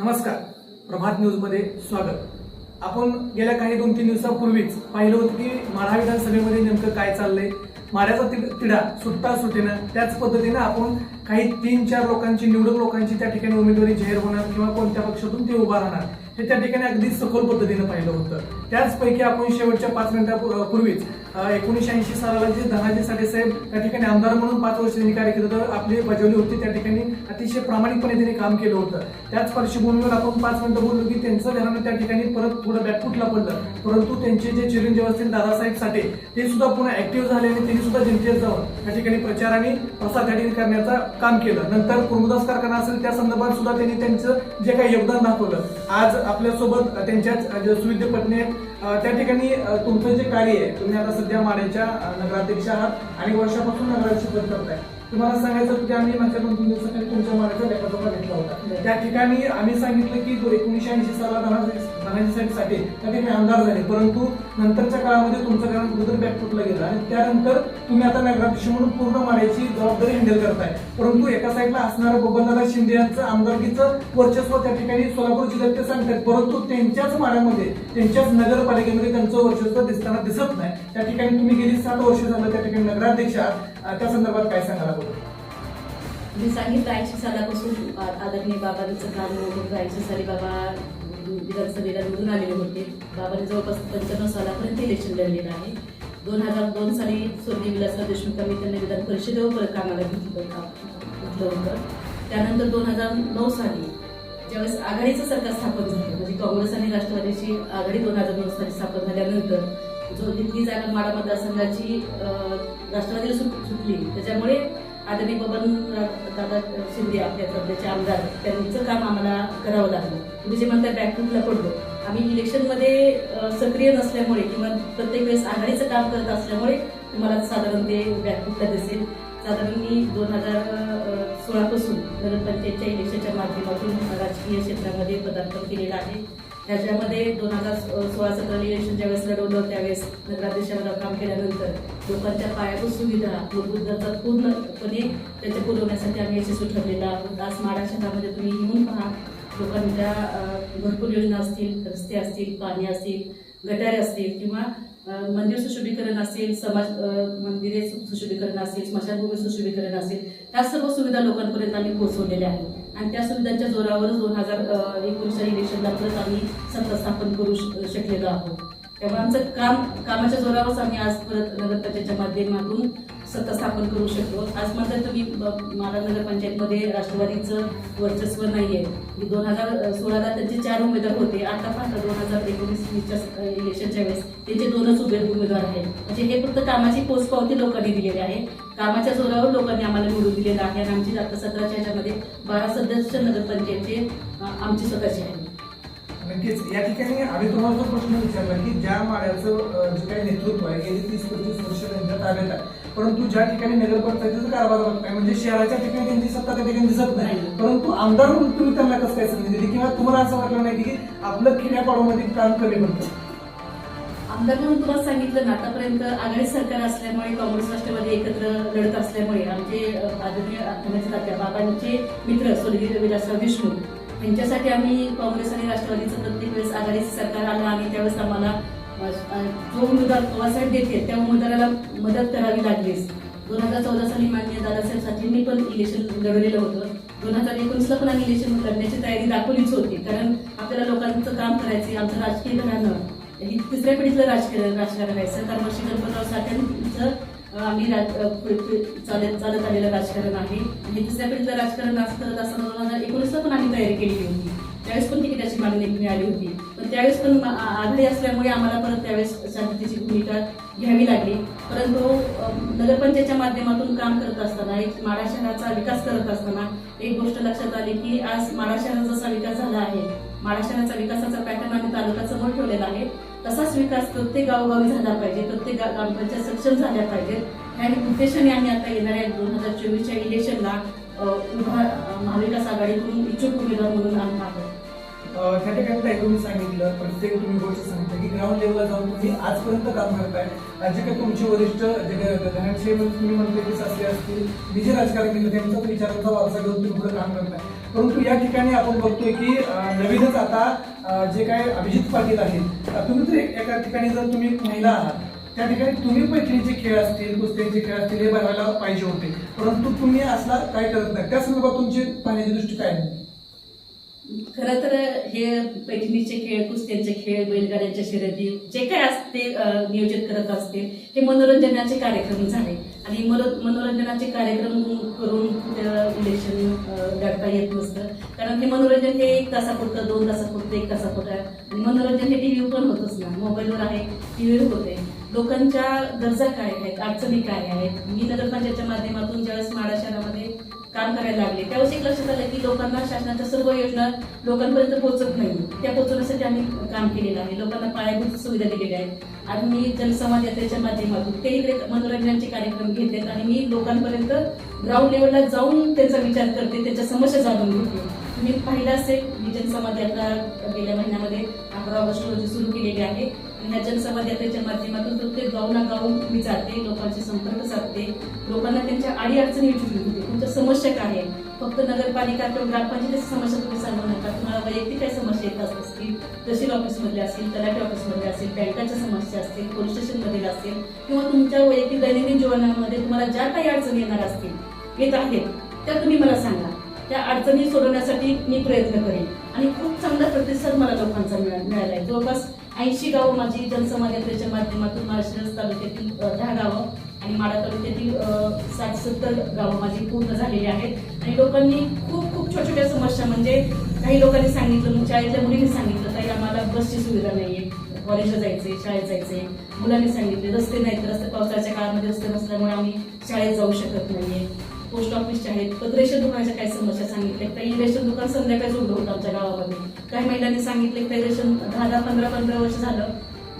नमस्कार. प्रभात न्यूजमध्ये स्वागत. आपण गेल्या काही दोन तीन दिवसापूर्वीच पाहिलं होतं की माढा विधानसभेमध्ये नेमकं काय चाललंय माढ्याचा ति- तिढा सुट्टा सुटेनं त्याच पद्धतीनं आपण काही तीन चार लोकांची निवडक लोकांची त्या ठिकाणी उमेदवारी जाहीर होणार किंवा कोणत्या पक्षातून ते उभा राहणार हे त्या ठिकाणी अगदी सखोल पद्धतीनं पाहिलं होतं. त्याचपैकी आपण शेवटच्या पाच मिनिटापूर्वीच एकोणीशे ऐंशी सालाला जे धनाजी साठे साहेब त्या ठिकाणी आमदार म्हणून पाच वर्ष त्यांनी कार्यकिर्द आपली बजावली होती त्या ठिकाणी अतिशय प्रामाणिकपणे त्यांनी काम केलं होतं. त्याच पार्श्वभूमीवर आपण पाच मिनिटं बोललो की त्यांचं घराणं त्या ठिकाणी परत थोडं बॅकफुटला पडलं. परंतु त्यांचे जे चिरंजीव असतील दादासाहेब साठे ते सुद्धा पुन्हा ऍक्टिव्ह झाले आणि त्यांनी सुद्धा जनतेत जाऊन त्या ठिकाणी प्रचार आणि प्रसार त्या ठिकाणी करण्याचं काम केलं. नंतर कुर्मदास कारखाना असेल त्या संदर्भात सुद्धा त्यांनी त्यांचं जे काही योगदान दाखवलं. आज आपल्यासोबत त्यांच्याच जे सुविद्य पत्नी आहेत त्या ठिकाणी तुमचं जे कार्य आहे तुम्ही आता सध्या माड्याच्या नगराध्यक्ष आहात आणि वर्षापासून नगराध्यक्ष पद करताय. तुम्हाला सांगायचं होतं की आम्ही मागच्या दोन तीन दिवसाखाली तुमच्या माड्याचा लेखाजोखा घेतला होता. त्या ठिकाणी आम्ही सांगितलं की जो एकोणीशे ऐंशी साला धनाजी त्या ठिकाणी आमदार झाले. परंतु नंतरच्या काळामध्ये तुमचं कारण कुठेतरी बॅक फुटलं गेलं आणि त्यानंतर तुम्ही आता नगराध्यक्ष म्हणून पूर्ण मारायची जबाबदारी हँडल करताय. परंतु एका साईडला असणारं बबनदादा शिंदे यांचं आमदारकीचं वर्चस्व त्या ठिकाणी सोलापूर जिल्ह्यात ते सांगतात. परंतु त्यांच्याच माड्यामध्ये त्यांच्याच नगरपालिकेमध्ये त्यांचं वर्चस्व दिसताना दिसत नाही. त्या ठिकाणी तुम्ही गेली सात वर्ष झालं त्या ठिकाणी नगराध्यक्ष आहात. त्या संदर्भात काय सांगायला अगोदर मी सांगितलं ऐंशी सालापासून आ- आदरणीय बाबांचं काम बघून ऐंशी साली बाबा विधानसभेला निवडून आलेले होते. बाबाने जवळपास पंच्याण्णव सालापर्यंत इलेक्शन लढलेलं आहे. दोन हजार दोन साली स्वर्गीय विलासराव देशमुखांनी त्यांना विधान परिषदेवर परत कामाला घेतलं घेतलं होतं. त्यानंतर दोन हजार नऊ साली ज्यावेळेस आघाडीचं सरकार स्थापन झालं म्हणजे काँग्रेस आणि राष्ट्रवादीची आघाडी दोन हजार नऊ साली स्थापन झाल्यानंतर जो दिल्ली जागा माडा मतदारसंघाची राष्ट्रवादीला सुट सुटली. त्याच्यामुळे आदरणीय बबन दादा शिंदे आपल्या सध्याचे आमदार. त्यांचं काम आम्हाला करावं लागलं. तुम्ही जे म्हणता बॅकफुटला पडलो आम्ही इलेक्शनमध्ये सक्रिय नसल्यामुळे किंवा प्रत्येक वेळेस आघाडीचं काम करत असल्यामुळे तुम्हाला साधारण ते बॅकफुटला दिसेल. साधारण मी दोन हजार सोळापासून नगरपंचायतच्या इलेक्शनच्या माध्यमातून राजकीय क्षेत्रामध्ये पदार्पण केलेलं आहे. त्याच्यामध्ये दोन हजार सोळा सतरा इलेक्शन ज्यावेळेस लढवलं त्यावेळेस नगराध्यक्षामध्ये काम केल्यानंतर लोकांच्या पायाभूत सुविधा मूलभूत गरजा पूर्णपणे त्याच्या पुरवण्यासाठी आम्ही यशस्वी ठरलेला आहोत. आज माडा शहरामध्ये तुम्ही येऊन पहा. लोकांच्या भरपूर योजना असतील रस्ते असतील पाणी असतील गटारे असतील किंवा मंदिर सुशोभीकरण असेल समाज मंदिरे सुशोभीकरण असेल स्मशानभूमी सुशोभीकरण असेल ह्या सर्व सुविधा लोकांपर्यंत आम्ही पोहोचवलेल्या आहेत. आणि त्या सुविधांच्या जोरावरच दोन हजार एकोणीसच्या इलेक्शनला परत आम्ही सत्ता स्थापन करू शकलेलो आहोत. त्यामुळे आमचं काम कामाच्या जोरावरच आम्ही आज परत नगरपंचायतच्या माध्यमातून सत्ता स्थापन करू शकतो आज म्हणतात तुम्ही मला नगरपंचायतमध्ये राष्ट्रवादीचं वर्चस्व नाहीये. दोन हजार सोळाला त्यांचे चार उमेदवार होते. आता पाहता दोन हजार एकोणीस वीसच्या इलेक्शनच्या वेळेस त्यांचे दोनच उभे उमेदवार आहेत. म्हणजे हे फक्त कामाची पोचपावती लोकांनी दिलेली आहे. कामाच्या जोरावर लोकांनी आम्हाला निवडून दिलेलं आहे आणि आमची आता सतराच्या ह्याच्यामध्ये बारा सदस्य नगरपंचायतचे आमची स्वतःची आहे नक्कीच. या ठिकाणी आम्ही तुम्हाला जो प्रश्न विचारला की ज्या माड्याचं अं, जे काही नेतृत्व आहे गेली तीस पस्तीस वर्ष त्यांच्या ताब्यात आहे परंतु ज्या ठिकाणी नगरपंचायतीचा कारभार बघताय म्हणजे शहराच्या ठिकाणी त्यांची सत्ता त्या ठिकाणी दिसत नाही. नाही. परंतु आमदार म्हणून तुम्ही त्यांना कसं काय संधी दिली? किंवा तुम्हाला असं वाटलं नाही की आपलं खेड्यापाड्यामध्ये काम कमी पडतं? आमदार म्हणून तुम्हाला सांगितलं ना आतापर्यंत आघाडी सरकार असल्यामुळे काँग्रेस राष्ट्रवादी एकत्र लढत असल्यामुळे आमचे आदरणीय बाबांचे मित्र स्वर्गीय विलासराव देशमुख यांच्यासाठी आम्ही काँग्रेस आणि राष्ट्रवादीचं प्रत्येक वेळेस आघाडीचं सरकार आलं आणि त्यावेळेस आम्हाला जो उमेदवार पवारसाहेब देते त्या उमेदवाराला मदत करावी लागलीच दोन हजार चौदा साली मान्य दादासाहेब साठेंनी पण इलेक्शन लढवलेलं होतं. दोन हजार एकोणीसला पण आम्ही इलेक्शन लढण्याची तयारी दाखवलीच होती. कारण आपल्याला लोकांचं काम करायचं आमचं राजकीय घराणं तिसऱ्या पिढीतलं राजकारण राजकारण आहे. सरकार वर्षी गणपतराव साठ्यांचं आम्ही राज- चालत चालत आलेलं राजकारण आहे. आणि तिसऱ्या पिढीतलं राजकारण करत असताना दोन हजार एकोणीसला पण आम्ही तयारी केली होती. त्यावेळेस पण तिकिटाची मागणी मिळाली होती. पण त्यावेळेस पण आघाडी असल्यामुळे आम्हाला परत त्यावेळेस शांततेची भूमिका घ्यावी लागली. परंतु नगरपंचायतच्या माध्यमातून काम करत असताना एक माडा शहराचा विकास करत असताना एक गोष्ट लक्षात आली की आज माडा शहराचा जसा विकास झाला आहे माडा शहराचा विकासाचा पॅटर्न आम्ही तालुक्यासमोर ठेवलेला आहे. तसाच विकास प्रत्येक गावोगावी झाला पाहिजे प्रत्येक ग्रामपंचायत सक्षम झाल्या पाहिजेत. आणि उद्देशाने आम्ही आता येणाऱ्या दोन हजार चोवीसच्या इलेक्शनला उभा महाविकास आघाडीकडून इच्छुक उमेदवार म्हणून आम्ही आहोत. त्या ठिकाणी ताई तुम्ही सांगितलं प्रत्येक तुम्ही गोष्ट सांगितलं की ग्राउंड लेवलला जाऊन तुम्ही आजपर्यंत काम करताय. जे काही तुमचे वरिष्ठ जे काही तुम्ही म्हणते की सासरे असतील मी जे राजकारण केलं त्यांचा विचारांचा वारसा घेऊन तुम्ही पुढे काम करताय. परंतु या ठिकाणी आपण बघतोय की नवीनच आता जे काय अभिजित पाटील आहेत तुम्ही तर एका ठिकाणी जर तुम्ही महिला आहात त्या ठिकाणी तुम्ही पैठणीचे खेळ असतील कुस्त्यांचे खेळ असतील हे बघायला पाहिजे होते. परंतु तुम्ही असला काय करत नाही. त्या संदर्भात तुमची पाहण्याची दृष्टी काय नाही खरं तर हे पैठणीचे खेळ कुस्त्यांचे खेळ बैलगाड्यांच्या शर्यती जे काय असते नियोजित करत असतील हे मनोरंजनाचे कार्यक्रम झाले. आणि मनोरंजनाचे कार्यक्रम करून इलेक्शन लढता येत नसतं. कारण हे मनोरंजन हे एक तासापुरतं दोन तासापुरतं एक तासापुरतं. आणि मनोरंजन हे टीव्ही पण होतच ना. मोबाईलवर आहे टीव्हीवर होते. लोकांच्या गरजा काय आहेत? अडचणी काय आहेत? मी नगरपंचायतच्या माध्यमातून ज्यावेळेस माडा शहरामध्ये काम करायला लागले. त्यावेळेस एक लक्षात आलं की लोकांना शासनाच्या सर्व योजना लोकांपर्यंत पोहोचत नाही. त्या पोहोचवण्यासाठी आम्ही काम केलेलं आहे. लोकांना पायाभूत सुविधा दिलेल्या आहेत. आणि मी जनसमाज यात्रेच्या माध्यमातून ते इकडे मनोरंजनाचे कार्यक्रम घेतलेत आणि मी लोकांपर्यंत ग्राउंड लेवलला जाऊन त्यांचा विचार करते त्यांच्या समस्या जाणून घेते. मी पाहिलं असेल मी जनसमाज यात्रा गेल्या महिन्यामध्ये अकरा ऑगस्ट रोजी सुरू केलेली आहे. या ह्या जनसंवाद यात्रेच्या माध्यमातून प्रत्येक गावना गाव मी जाते लोकांशी संपर्क साधते लोकांना त्यांच्या आडी अडचणी विचारून घेते. तुमच्या समस्या काय आहे फक्त नगरपालिका किंवा ग्रामपंचायतीची समस्या तुम्ही सांगू नका. तुम्हाला वैयक्तिक काही समस्या येत असतील तहसील ऑफिसमधल्या असतील तलाठी ऑफिसमध्ये असेल बँकाच्या समस्या असतील पोलीस स्टेशनमधील असतील किंवा तुमच्या वैयक्तिक दैनंदिन जीवनामध्ये तुम्हाला ज्या काही अडचणी येणार असतील येत आहेत त्या तुम्ही मला सांगा. त्या अडचणी सोडवण्यासाठी मी प्रयत्न करेन. आणि खूप चांगला प्रतिसाद मला लोकांचा मिळा- मिळाला आहे जवळपास ऐंशी गावं माझी जनसंवाद माध्यमातून माळशिरस तालुक्यातील दहा गावं आणि माडा तालुक्यातील साठ सत्तर गावं माझी पूर्ण झालेली आहेत. आणि लोकांनी खूप खूप छोट्या छोट्या समस्या म्हणजे काही लोकांनी सांगितलं मग शाळेतल्या मुलींनी सांगितलं काही आम्हाला बसची सुविधा नाहीये. कॉलेजला जायचंय शाळेत जायचंय. मुलांनी सांगितले रस्ते नाहीत रस्ते पावसाळ्याच्या काळामध्ये रस्ते नसल्यामुळे आम्ही शाळेत जाऊ शकत नाहीये. पोस्ट ऑफिसच्या आहेत. पण रेशन दुकानाच्या काही समस्या सांगितल्या काही रेशन दुकान संध्याकाळी उघडं होतं आमच्या गावामध्ये. काही महिलांनी सांगितले काही रेशन दहा दहा पंधरा पंधरा वर्ष झालं.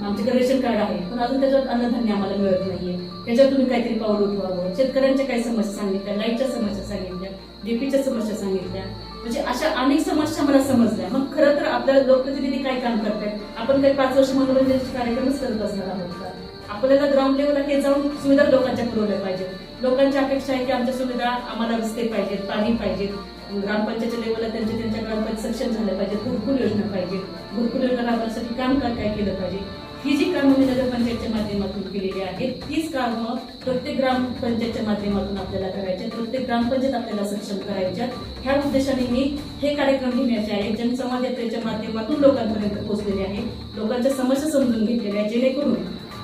आमच्याकडे रेशन कार्ड आहे. पण अजून त्याच्यावर अन्नधान्य आम्हाला मिळत नाहीये. त्याच्यात तुम्ही काहीतरी पाऊल उठवावं. शेतकऱ्यांच्या काही समस्या सांगितल्या लाईटच्या समस्या सांगितल्या डीपीच्या समस्या सांगितल्या. म्हणजे अशा अनेक समस्या मला समजल्या. मग खरं तर आपल्या लोकप्रतिनिधी काय काम करतात आपण काही पाच वर्ष मनोरंजनाचे कार्यक्रमच करत असणार आहोत का? आपल्याला ग्राउंड लेवलला हे जाऊन सुविधा लोकांच्या पुरवल्या पाहिजेत. लोकांची अपेक्षा आहे की आमच्या सुविधा आम्हाला रस्ते पाहिजेत पाणी पाहिजेत. ग्रामपंचायतच्या लेवलला त्यांच्या त्यांच्या ग्रामपंचायत सक्षम झाल्या पाहिजेत. घरकुल योजना पाहिजेत. घरकुल योजना राबवण्यासाठी काम काय काय केलं पाहिजे? ही जी कामं मी नगरपंचायतच्या माध्यमातून केलेली आहेत तीच कामं प्रत्येक ग्रामपंचायतच्या माध्यमातून आपल्याला करायच्या प्रत्येक ग्रामपंचायत आपल्याला सक्षम करायच्या ह्या उद्देशाने मी हे कार्यक्रम घेण्याचे आहे. जनसंवाद यात्रेच्या माध्यमातून लोकांपर्यंत पोहोचलेले आहे. लोकांच्या समस्या समजून घेतलेल्या आहे जेणेकरून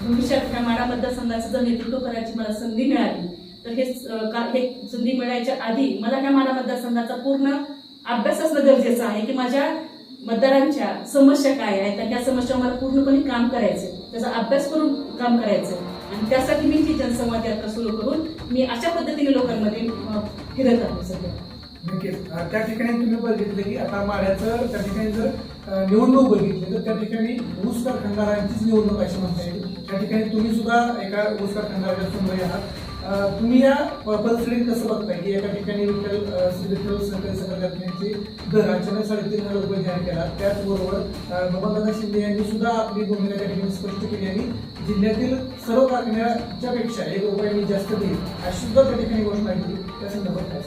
भविष्यात ह्या माडा मतदारसंघाचं जर नेतृत्व करायची मला संधी मिळाली तर हे का- हे संधी मिळायच्या आधी मला ह्या माडा मतदारसंघाचा पूर्ण अभ्यास असणं गरजेचं आहे की माझ्या मतदारांच्या समस्या काय आहेत आणि त्या समस्या मला पूर्णपणे काम करायचे त्याचा अभ्यास करून काम करायचं आणि त्यासाठी मी ती जनसंवाद यात्रा सुरू करून मी अशा पद्धतीने लोकांमध्ये फिरत आहे सध्या. नक्कीच. त्या ठिकाणी तुम्ही बघितलं की आता माड्याचं त्या ठिकाणी जर निवडणूक बघितली तर त्या ठिकाणी ऊस कारखानदारांचीच निवडणूक अशी म्हणता येईल. त्या ठिकाणी तुम्ही सुद्धा एका ऊस कारखानदाराच्या समोर आहात तुम्ही या परिस्थितीत कसं बघताय? की एका ठिकाणी विठ्ठल सिलेक्टर विठ्ठल सहकारी साखर कारखान्याचे दर अचानक साडेतीन हजार रुपये जाहीर केला. त्याचबरोबर अं, शिंदे यांनी सुद्धा आपली भूमिका त्या ठिकाणी स्पष्ट केली आणि जिल्ह्यातील सर्व कारखान्याच्या पेक्षा एक रुपयांनी जास्त देईल अशी सुद्धा त्या ठिकाणी घोषणा केली. त्या संदर्भात काय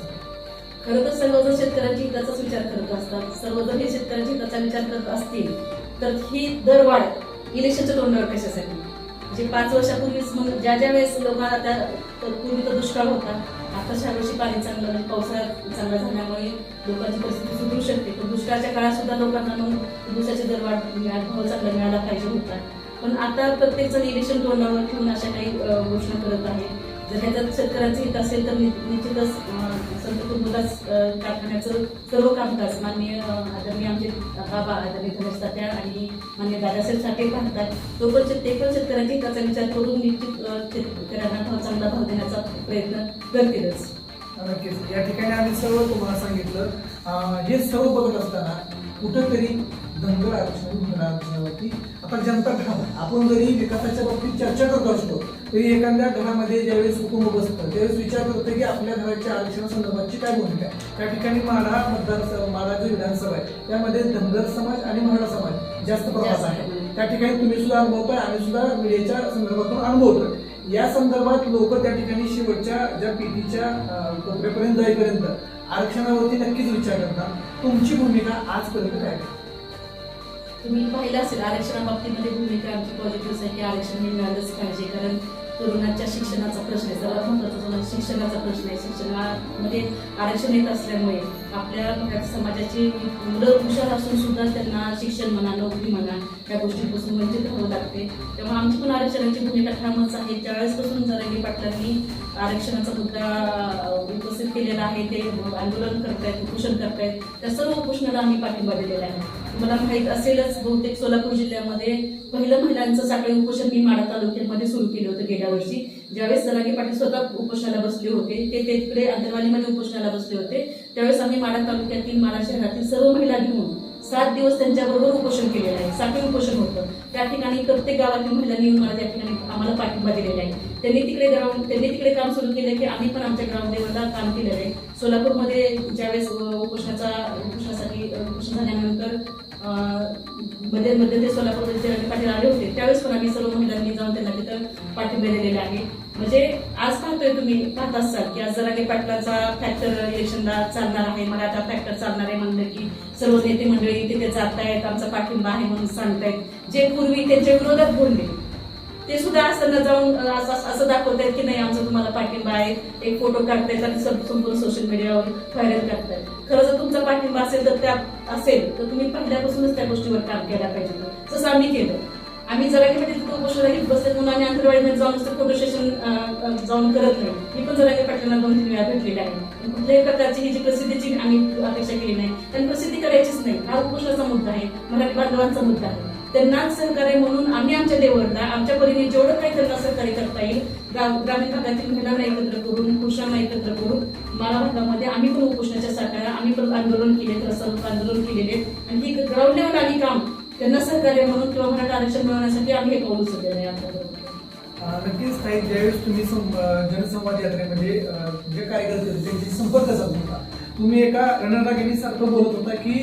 खरं तर सर्वजण शेतकऱ्यांच्या हिताचाच विचार करत असतात. सर्वजण हे शेतकऱ्यांच्या हिताचा विचार करत असतील तर ही दरवाढ इलेक्शनच्या तोंडावर कशासाठी? जे पाच वर्षापूर्वीच मग ज्या ज्या वेळेस लोकांना त्या पूर्वी तर दुष्काळ होता आता ह्या वर्षी पाणी चांगलं पावसाळ्यात चांगला झाल्यामुळे लोकांची परिस्थिती सुधरू शकते. पण दुष्काळाच्या काळात सुद्धा लोकांना मग दुसऱ्याचे दरवाढ भाव चांगला मिळाला पाहिजे होता. पण आता प्रत्येक जण इलेक्शन तोंडावर ठेवून अशा काही घोषणा करत आहे जर ह्याच्यात शेतकऱ्यांचं हित असेल तर निश्चितच तुर्मुदास कारखान्याचं सर्व कामकाज माननीय आदरणीय आमचे बाबा आदरणीय गणेश तात्या आणि मान्य दादासाहेब साठे पाहतात. तो पण शेत- ते पण शेतकऱ्यांच्या हिताचा विचार करून निश्चित शेतकऱ्यांना भाव चांगला भाव देण्याचा प्रयत्न करतीलच. नक्कीच. या ठिकाणी आम्ही सर्व तुम्हाला सांगितलं. हे सर्व बघत असताना कुठंतरी धनगर आरक्षण धनगर आरक्षणावरती आता जनता घरात आपण जरी विकासाच्या बाबतीत चर्चा करत असतो तरी एखाद्या घरामध्ये ज्यावेळेस कुटुंब बसतं त्यावेळेस विचार करतो की आपल्या घराच्या आरक्षणासंदर्भातची काय भूमिका आहे? त्या ठिकाणी माढा मतदार माढा जो विधानसभा आहे. त्यामध्ये धनगर समाज आणि मराठा समाज जास्त प्रवास आहे. त्या ठिकाणी तुम्ही सुद्धा अनुभवताय आम्ही सुद्धा मीडियाच्या संदर्भातून अनुभवतोय. या संदर्भात लोक त्या ठिकाणी शेवटच्या ज्या पिढीच्या कोपऱ्यापर्यंत जाईपर्यंत आरक्षणावरती नक्कीच विचार करता तुमची भूमिका आजपर्यंत काय आहे? तुम्ही पाहिलं असेल आरक्षणाबाबतीमध्ये भूमिका आमची पॉझिटिव्ह आहे की आरक्षण हे मिळालंच पाहिजे. कारण तरुणांच्या शिक्षणाचा प्रश्न आहे सर्वात महत्त्वाचा शिक्षणाचा प्रश्न आहे. शिक्षणामध्ये आरक्षण येत असल्यामुळे आपल्या समाजाची मुलं हुशार असून सुद्धा त्यांना शिक्षण म्हणा नोकरी म्हणा या गोष्टीपासून वंचित राहावं लागते. तेव्हा आमची पण आरक्षणाची भूमिका ठामच आहे. त्यावेळेसपासून जरांगी पाटलांनी आरक्षणाचा मुद्दा विकसित केलेला आहे ते आंदोलन करतायत उपोषण करतायत त्या सर्व उपोषणाला आम्ही पाठिंबा दिलेला आहे. तुम्हाला माहीत असेलच बहुतेक सोलापूर जिल्ह्यामध्ये पहिलं महिलांचं साखळी उपोषण मी माडा तालुक्यामध्ये सुरू केलं होतं गेल्या वर्षी. ज्यावेळेस सलागी पाटील स्वतः उपोषणाला बसले होते ते ते तिकडे अंतरवालीमध्ये उपोषणाला बसले होते. त्यावेळेस आम्ही माडा तालुक्यातील माडा शहरातील सर्व महिला घेऊन सात दिवस त्यांच्याबरोबर उपोषण केलेलं आहे साखळी उपोषण होतं. त्या ठिकाणी प्रत्येक गावातील महिलांनी मला त्या ठिकाणी आम्हाला पाठिंबा दिलेला आहे. त्यांनी तिकडे ग्राउंड त्यांनी तिकडे काम सुरू केलं की आम्ही पण आमच्या ग्राउंड काम केलेलं आहे सोलापूरमध्ये ज्यावेळेस उपोषणाचा उपोषणासाठी उपोषण झाल्यानंतर अ, मध्ये मध्ये ते सोलापूरमध्ये जरांगे पाटील आले होते त्यावेळेस पण आम्ही सर्व महिलांनी जाऊन त्यांना तिथं पाठिंबा दिलेला आहे. म्हणजे आज पाहतोय तुम्ही पाहत असाल की आज जरांगे पाटलाचा फॅक्टर इलेक्शनला चालणार आहे मला आता फॅक्टर चालणार आहे म्हणलं की सर्व नेते मंडळी तिथे जात आहेत आमचा पाठिंबा आहे म्हणून सांगतायत. जे पूर्वी त्यांच्या विरोधात बोलले ते सुद्धा असं जाऊन असं असं- की नाही आमचा तुम्हाला पाठिंबा आहे. एक फोटो काढतायत आणि संपूर्ण सोशल मीडियावर व्हायरल करतायत खरं जर तुमचा पाठिंबा असेल तर त्या असेल तर तुम्ही पहिल्यापासूनच त्या गोष्टीवर काम केलं पाहिजे. तसं आम्ही केलं. आम्ही जरा की तिथं उपोषणाला बसले म्हणून आम्ही अंतरवाडीमध्ये जाऊन नुसतं फोटो सेशन जाऊन करत नाही. मी पण जरा पाटलांना दोन तीन वेळा भेटलेली आहे. कुठल्याही प्रकारची ही जी प्रसिद्धीची आम्ही अपेक्षा केली नाही. त्यांनी प्रसिद्धी करायचीच नाही. हा उपोषणाचा मुद्दा आहे. मराठी बांधवांचा मुद्दा आहे. त्यांनाच सहकार्य म्हणून आम्ही आमच्या लेवलला आमच्या परीने जेवढं काही त्यांना सहकार्य करता येईल ग्रामीण भागातील महिलांना एकत्र करून पुरुषांना एकत्र करून मला भागामध्ये आम्ही पण उपोषणाच्या साकारा आम्ही पण आंदोलन केले रस्ता आंदोलन केलेले आणि ही ग्राउंड लेवल आम्ही काम. त्यांना सहकार्य म्हणून किंवा मराठा आरक्षण मिळवण्यासाठी आम्ही हे पाऊल उचललेलं आहे आतापर्यंत नक्कीच ज्यावेळेस तुम्ही जनसंवाद यात्रेमध्ये जे कार्यकर्ते त्यांची संपर्क साधून होता. तुम्ही एका रणरागिणी बोलत होता की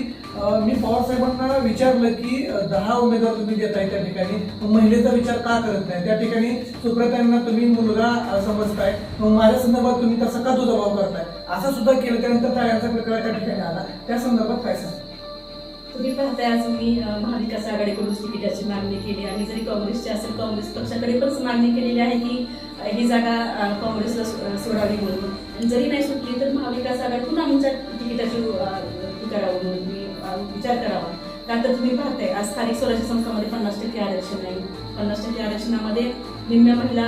मी पवारसाहेबांना विचारलं की दहा उमेदवार तुम्ही देत आहे त्या ठिकाणी मग महिलेचा विचार का करत नाही? त्या ठिकाणी सुप्रतांना तुम्ही मुलगा समजताय मग माझ्या संदर्भात तुम्ही तसा का दुजाभाव करताय? असं सुद्धा केलं त्यानंतर टाळ्यांचा प्रकार त्या ठिकाणी आला. त्या संदर्भात काय सांग तुम्ही पाहताय आज मी महाविकास आघाडीकडून तिकिटाची मागणी केली आणि जरी काँग्रेसची असेल काँग्रेस पक्षाकडे पण मागणी केलेली आहे की ही जागा काँग्रेसला सोडावी म्हणून. आणि जरी नाही सुटली तर महाविकास आघाडीतून आमच्या तिकिटाची करावं म्हणून मी विचार करावा. कारण तर तुम्ही पाहताय आज स्थानिक स्वराज्य संस्थामध्ये पन्नास टक्के आरक्षण आहे. पन्नास टक्के आरक्षणामध्ये निम्म्या महिला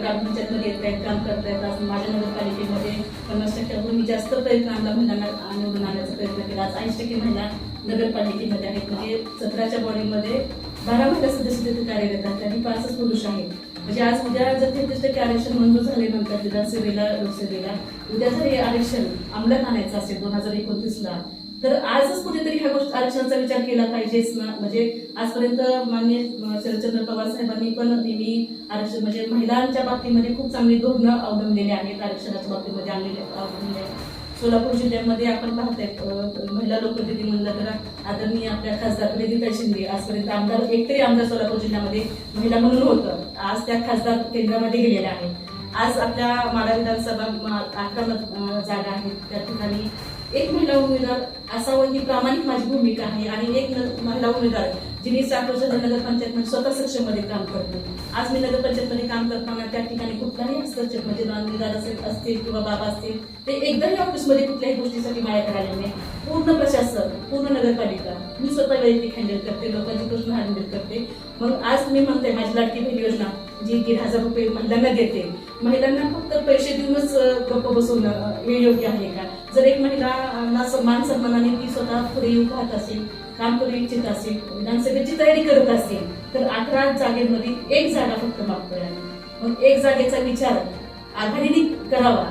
ग्रामपंचायतमध्ये येत आहेत काम करतायत. आज माझ्या नगरपालिकेमध्ये पन्नास टक्क्याहून मी जास्त प्रयत्न आणला महिलांना निवडून आणण्याचा प्रयत्न केला. आज ऐंशी टक्के महिला नगरपालिकेमध्ये आहेत. म्हणजे सतराच्या बॉडीमध्ये बारा महिला सदस्य तिथे कार्यरत आहेत. आणि पाचच पुरुष आहेत. म्हणजे आज उद्या जर तेहतीस आरक्षण मंजूर झाल्यानंतर विधानसभेला लोकसभेला उद्या जर हे आरक्षण अंमलात आणायचं असेल दोन हजार एकोणतीसला तर आजच कुठेतरी ह्या गोष्टी आरक्षणाचा विचार केला पाहिजेच ना म्हणजे आजपर्यंत मान्य शरदचंद्र पवार साहेबांनी पण नेहमी आरक्षण म्हणजे महिलांच्या बाबतीमध्ये खूप चांगली धोरणं अवलंबलेली आहेत आरक्षणाच्या बाबतीमध्ये आणलेले अवलंबले आहेत. सोलापूर जिल्ह्यामध्ये आपण पाहताय महिला लोकप्रतिनिधी म्हणलं तर आदरणीय आपल्या खासदार प्रेरिता शिंदे आजपर्यंत आमदार एकतरी आमदार सोलापूर जिल्ह्यामध्ये महिला म्हणून होतं. आज त्या खासदार केंद्रामध्ये गेलेल्या आहेत. आज आपल्या माडा विधानसभा म- अकरा जागा आहेत. त्या ठिकाणी एक महिला उमेदवार असावं ही प्रामाणिक माझी भूमिका आहे आणि एक महिला उमेदवार जिने सात वर्ष नगरपंचायतमध्ये स्वतः सक्षममध्ये काम करते आज मी नगरपंचायतमध्ये काम करताना त्या ठिकाणी कुठलाही हस्तक्षेप म्हणजे नॉनविदार असेल असतील किंवा बाबा असतील ते एकदाही ऑफिसमध्ये कुठल्याही गोष्टीसाठी माझ्याकडे आले नाही. पूर्ण प्रशासन पूर्ण नगरपालिका मी स्वतः वैयक्तिक हँडल करते लोकांचे प्रश्न हँडल करते. मग आज मी म्हणते माझी लाडकी बहीण योजना जी दीड हजार रुपये महिलांना देते. महिलांना फक्त पैसे देऊनच गप्प बसवणं हे योग्य आहे का? जर एक महिला ना सन्मान सन्मानाने ती स्वतः पुढे येऊन पाहत असेल काम करू इच्छित असेल विधानसभेची तयारी करत असेल तर अकरा जागेमध्ये एक जागा फक्त माफ आम्ही. मग एक जागेचा विचार आघाडीने करावा.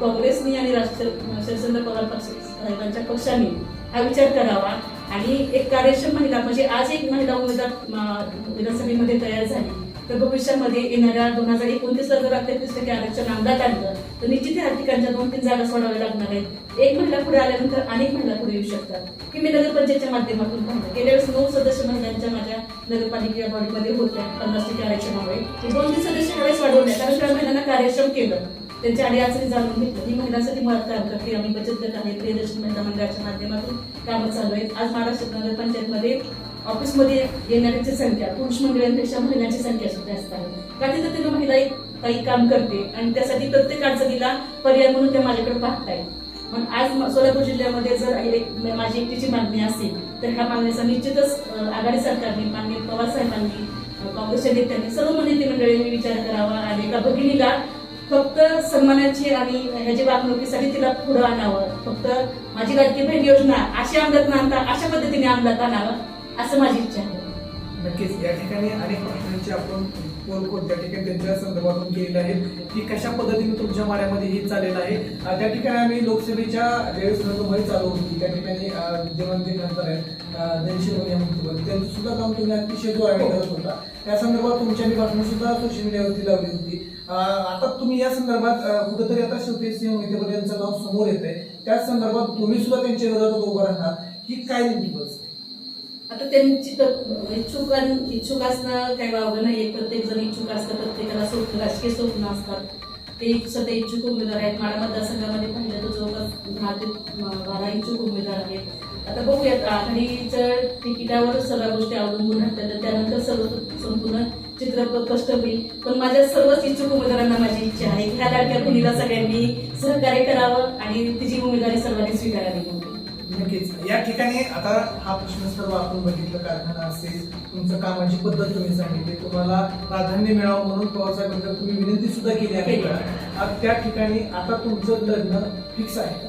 काँग्रेसनी आणि राष्ट्र शरदचंद्र पवार साहेबांच्या पक्षाने हा विचार करावा. आणि एक कार्यक्षम महिला म्हणजे आज एक महिला उमेदवार विधानसभेमध्ये तयार झाली. तर भविष्यामध्ये येणाऱ्या दोन हजार एकोणतीसला जर तेहतीस टक्के आरक्षण अंमलात आणलं तर निश्चित या ठिकाणच्या दोन तीन जागा सोडाव्या लागणार आहेत. एक महिला पुढे आल्यानंतर अनेक महिला पुढे येऊ शकतात. की मी नगरपंचायतच्या माध्यमातून पाहिलं गेल्या वेळेस नऊ सदस्य महिलांच्या माझ्या नगरपालिका बॉडीमध्ये होत्या. पन्नास टक्के आरक्षणामुळे दोन तीन सदस्य ह्यावेळेस वाढवले कारण त्या महिलांना कार्यक्षम केलं. त्यांच्या अडीअडचणी जाणून घेतलं. ही महिलांसाठी मुळात काम करते आम्ही बचत गट आहे. प्रियदर्शन महिला मंडळाच्या माध्यमातून कामं चालू आहेत. आज महाराष्ट्र नगरपंचायतमध्ये ऑफिसमध्ये येणाऱ्यांची संख्या पुरुष मंडळांपेक्षा महिलांची संख्या सुद्धा जास्त आहे का तिथं तिथं महिला एक काही काम करते आणि त्यासाठी प्रत्येक अडचणीला पर्याय म्हणून ते माझ्याकडे पाहताय मग आज सोलापूर जिल्ह्यामध्ये जर एक माझी एकटीची मागणी असेल तर ह्या मागणीचा निश्चितच आघाडी सरकारने मान्य पवार साहेबांनी काँग्रेसच्या नेत्यांनी सर्व नेते मंडळींनी विचार करावा आणि एका भगिनीला फक्त सन्मानाची आणि ह्याची वागणुकीसाठी तिला पुढं आणावं फक्त माझी राजकीय बहीण योजना अशी अंमलात न आणता अशा पद्धतीने अंमलात आणावं असं माझी इच्छा आहे. नक्कीच या ठिकाणी अनेक प्रश्नांची आपण कोण कोणत्या ठिकाणी त्यांच्या संदर्भातून केलेले आहेत. की कशा पद्धतीने तुमच्या माड्यामध्ये हे चाललेलं आहे? त्या ठिकाणी आम्ही लोकसभेच्या वेळेस रणधुमाळी चालू होती. त्या ठिकाणी अं, जेवण जे खासदार आहेत मुख्यमंत्री त्यांचं सुद्धा काम तुम्ही अतिशय जोराने करत होता त्या संदर्भात तुमच्या भाषण सुद्धा सोशल मीडियावरती लावली होती. आता तुम्ही या संदर्भात अं, कुठेतरी आता शेवटी सिंह मोहिते यांचं नाव समोर येत आहे त्या संदर्भात तुम्ही सुद्धा त्यांच्या विरोधात उभं राहणार. ही काय नेमकी परिस्थिती? आता त्यांची तर इच्छुक आणि- इच्छुक असणं काही वावगं नाही प्रत्येक जण इच्छुक असतं प्रत्येकाला स्वप्न राजकीय स्वप्न असतात. ते सध्या इच्छुक उमेदवार आहेत. माडा मतदारसंघामध्ये पाहिलं तर जवळपास दहा ते बारा इच्छुक उमेदवार आहेत. आता बघूयात आघाडीचं तिकिटावर सगळ्या गोष्टी अवलंबून राहतात. तर त्यानंतर सर्व संपूर्ण चित्र स्पष्ट होईल. पण माझ्या सर्वच इच्छुक उमेदवारांना माझी इच्छा आहे ह्या लाडक्या कुणीला सगळ्यांनी सहकार्य करावं आणि तिची उमेदवारी सर्वांनी स्वीकारावी म्हणून. नक्कीच. या ठिकाणी आता हा प्रश्न सर्व आपण बघितलं कारखाना असेल तुमचं कामाची पद्धत तुम्ही सांगितली तुम्हाला प्राधान्य मिळावं म्हणून पवारसाहेबांकडे तुम्ही विनंती सुद्धा केली आहे. त्या ठिकाणी आता तुमचं लग्न फिक्स आहे?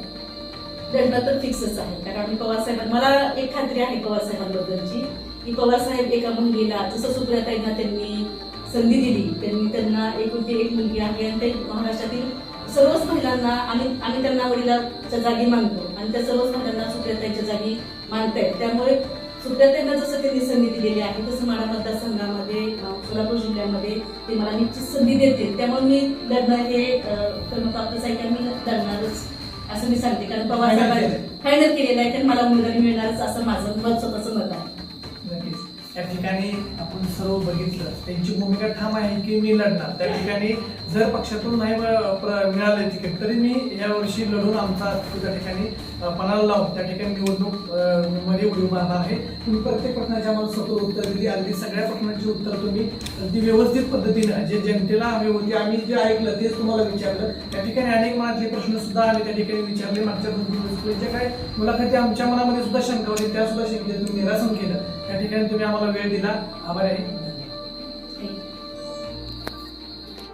लग्न तर फिक्सच आहे कारण आम्ही पवार साहेबां मला एक खात्री आहे पवार साहेबांबद्दलची की पवार साहेब एका मुलगीला जसं सुप्रियाताईंना त्यांनी संधी दिली त्यांनी त्यांना एक मुलगी आहे आणि ते महाराष्ट्रातील सर्वच महिलांना आम्ही आम्ही त्यांना वडिलाच्या जागी मानतो. आणि त्या सर्वच महिलांना सुप्रियाताईंच्या जागी मानतायत. त्यामुळे सुप्रियाताईंना जसं त्यांनी संधी दिलेली आहे तसं मला मतदारसंघामध्ये सोलापूर जिल्ह्यामध्ये ते मला निश्चित संधी देतील. त्यामुळे मी लग्न हे कर्मप्राप्त आहे मी लग्नारच असं मी सांगते. कारण पवार साहेबांनी. फायनल केलेलं आहे कारण मला मुलगा मिळणारच असं माझं मत स्वतःचं मत आहे. या ठिकाणी आपण सर्व बघितलं. त्यांची भूमिका ठाम आहे की मी लढणार? त्या ठिकाणी जर पक्षातून नाही मिळालं तिकीट तरी मी या वर्षी लढून आमचा त्या ठिकाणी पणाला लावून त्या ठिकाणी निवडणूकमध्ये उडी मारणार आहे. तुम्ही प्रत्येक प्रश्नाची आम्हाला सतत उत्तर दिली. अगदी सगळ्या प्रश्नांची उत्तर तुम्ही अगदी व्यवस्थित पद्धतीनं जे जनतेला हवी होती आम्ही जे ऐकलं तेच तुम्हाला विचारलं. त्या ठिकाणी अनेक मनातले प्रश्न सुद्धा आम्ही त्या ठिकाणी विचारले. मागच्या दोन दिवस काय मुलाखती आमच्या मनामध्ये सुद्धा शंका होती. त्या सुद्धा शंकेत तुम्ही निरासन केलं. त्या ठिकाणी तुम्ही आम्हाला वेळ दिला. आभार आहे.